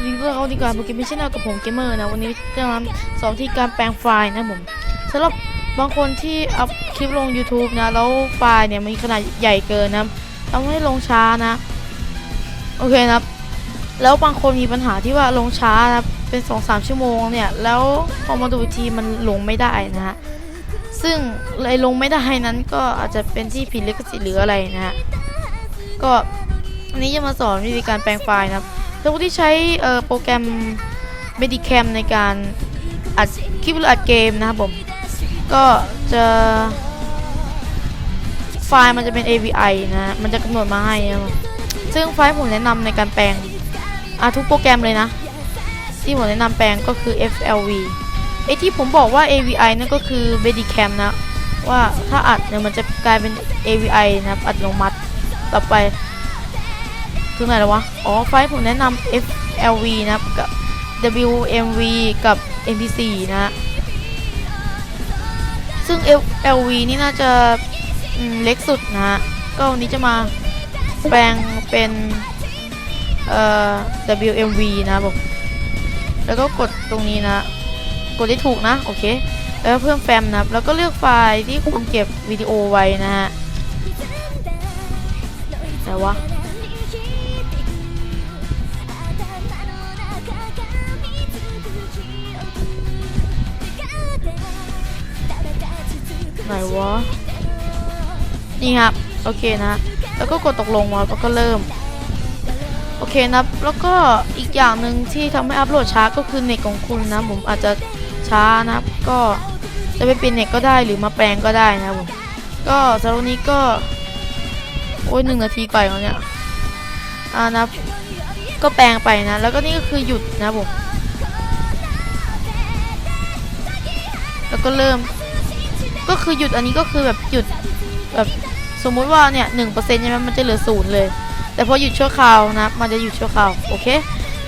วัสดีทุกคนดีกว่าโปรแกมไม่ใช่แนวกับผมเกมเมอร์นะวันนี้จะมาสอนที่การแปลงไฟล์นะผมสำหรับบางคนที่อัพคลิปลง YouTube นะ แล้วไฟล์เนี่ยมีขนาดใหญ่เกินนะทำให้ลงช้านะ โอเคนะครับ แล้วบางคนมีปัญหาที่ว่าลงช้านะเป็น2-3ชั่วโมงเนี่ย แล้วพอมาดูทีมันลงไม่ได้นะฮะซึ่งเลยลงไม่ได้นั้นก็อาจจะเป็นที่ผิดลิขสิทธิ์หรืออะไรนะฮะก็อันนี้จะมาสอนวิธีการแปลงไฟล์นะครับ สำหรับที่ใช้โปรแกรม Medicam ในการอัดคลิปหรืออัดเกมนะครับผม ก็จะไฟล์มันจะเป็น AVI นะมันจะกำหนดมาให้ ซึ่งไฟล์ผมแนะนำในการแปลงอะทุกโปรแกรมเลยนะ ที่ผมแนะนำแปลงก็คือ FLV ไอที่ผมบอกว่า AVI นั่นก็คือ Medicam นะ ว่าถ้าอัดเนี่ยมันจะกลายเป็น AVI นะครับอัตโนมัติต่อไป คือไหนแล้ววะ อ๋อ ไฟล์ผมแนะนำ FLV นะครับกับ WMV กับ MP4 นะฮะซึ่ง FLV นี่น่าจะเล็กสุดนะฮะก็วันนี้จะมาแปลงเป็นเอ่อ WMV นะบผมแล้วก็กดตรงนี้นะ กดได้ถูกนะ โอเค แล้วเพิ่มแฟ้มนะแล้วก็เลือกไฟล์ที่คุณเก็บวิดีโอไว้นะฮะแต่ว่า ไหนวะ นี่ครับ โอเคนะ แล้วก็กดตกลงมาแล้วก็เริ่ม โอเคนะแล้วก็อีกอย่างหนึ่งที่ทำให้อัพโหลดช้าก็คือเน็ตของคุณนะ ผมอาจจะช้านะ ก็จะไปเป็นเน็ตก็ได้หรือมาแปลงก็ได้นะผม ก็สำหรับนี้ก็ โอ้ยหนึ่งนาทีไปแล้วเนี่ย อ่านะ ก็แปลงไปนะ แล้วก็นี่ก็คือหยุดนะผม แล้วก็เริ่ม ก็คือหยุดอันนี้ก็คือแบบหยุดแบบสมมุติว่าเนี่ยหนึ่งเปอร์เซ็นต์ใช่ไหมมันจะเหลือศูนย์เลย แต่พอหยุดชั่วคราวนะ มันจะหยุดชั่วคราวโอเค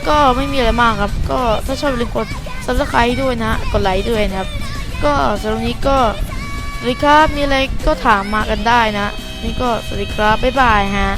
ก็ไม่มีอะไรมากครับ ก็ถ้าชอบอย่าลืมกด subscribe ด้วยนะ กดไลค์ด้วยนะครับ ก็สำหรับนี้ก็สวัสดีครับมีอะไรก็ถามมากันได้นะ นี่ก็สวัสดีครับบ๊ายบายฮะ